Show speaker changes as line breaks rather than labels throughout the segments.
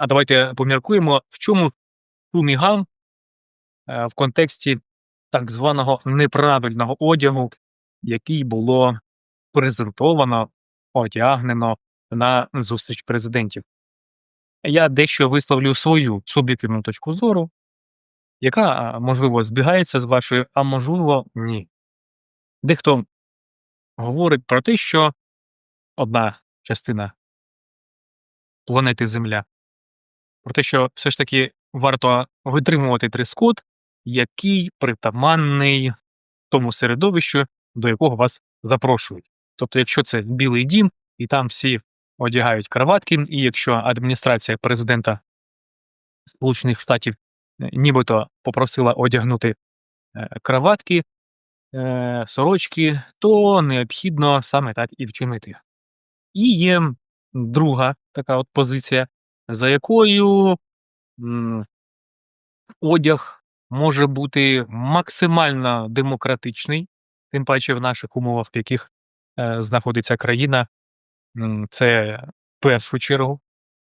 А давайте поміркуємо, в чому фуміган е, в контексті так званого неправильного одягу, який було презентовано, одягнено на зустріч президентів. Я дещо висловлю свою суб'єктивну точку зору, яка, можливо, збігається з вашою, а можливо, ні. Дехто говорить про те, що одна частина планети Земля, про те, що все ж таки варто витримувати дрес-код, який притаманний тому середовищу, до якого вас запрошують. Тобто, якщо це Білий дім, і там всі одягають краватки, і якщо адміністрація президента Сполучених Штатів е, нібито попросила одягнути е, краватки, е, сорочки, то необхідно саме так і вчинити. І є друга така от позиція, за якою одяг може бути максимально демократичний, тим паче в наших умовах, в яких е, знаходиться країна, це в першу чергу,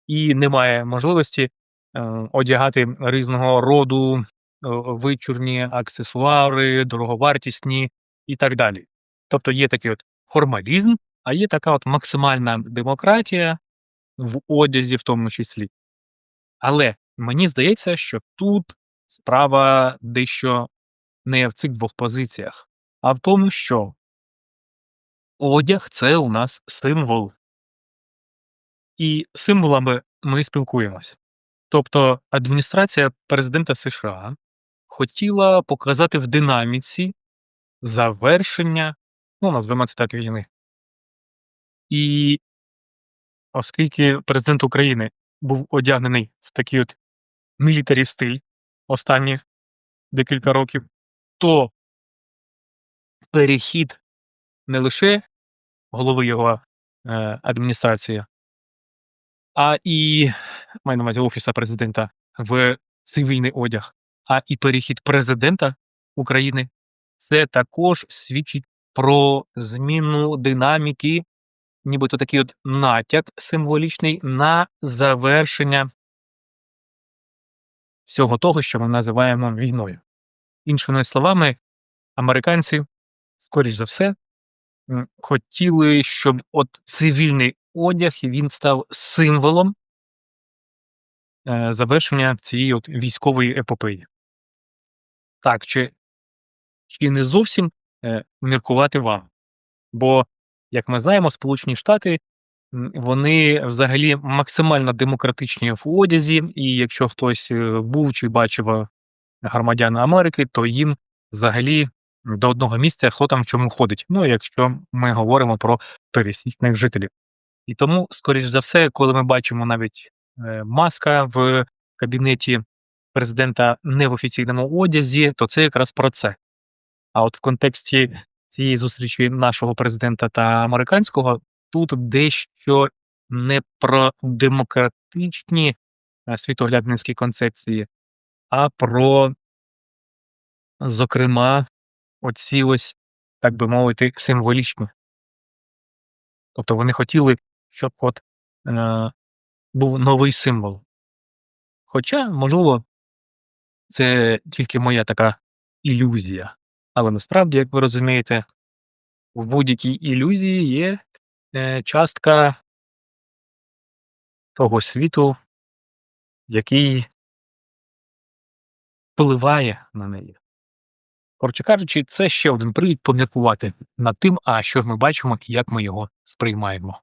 і немає можливості е, одягати різного роду е, вичурні аксесуари, дороговартісні і так далі. Тобто є такий от формалізм, а є така от максимальна демократія в одязі, в тому числі. Але мені здається, що тут справа дещо не в цих двох позиціях, а в тому, що одяг це у нас символ. І символами ми спілкуємося. Тобто адміністрація президента США хотіла показати в динаміці завершення, ну, назвемо це так, війни. І оскільки президент України був одягнений в такий от мілітарі стиль останні декілька років, то перехід не лише голови його е, адміністрації, а і маю на увазі офіса президента в цивільний одяг, а і перехід президента України, це також свідчить про зміну динаміки, нібито такий от натяк символічний на завершення всього того, що ми називаємо війною. Іншими словами, американці, скоріш за все, хотіли, щоб от цивільний одяг він став символом е, завершення цієї от військової епопеї. Так, чи, чи не зовсім е, міркувати вам? Бо, як ми знаємо, Сполучені Штати вони взагалі максимально демократичні в одязі, і якщо хтось е, був чи бачив е, громадян Америки, то їм взагалі до одного місця хто там в чому ходить. Ну, якщо ми говоримо про пересічних жителів. І тому, скоріш за все, коли ми бачимо навіть е, маска в кабінеті президента не в офіційному одязі, то це якраз про це. А от в контексті цієї зустрічі нашого президента та американського тут дещо не про демократичні е, світоглядницькі концепції, а про, зокрема, оці ось, так би мовити, символічні. Тобто вони хотіли, щоб от е, був новий символ. Хоча, можливо, це тільки моя така ілюзія. Але насправді, як ви розумієте, в будь-якій ілюзії є е, частка того світу, який впливає на неї. Коротше кажучи, це ще один привід поміркувати над тим, а що ж ми бачимо і як ми його сприймаємо.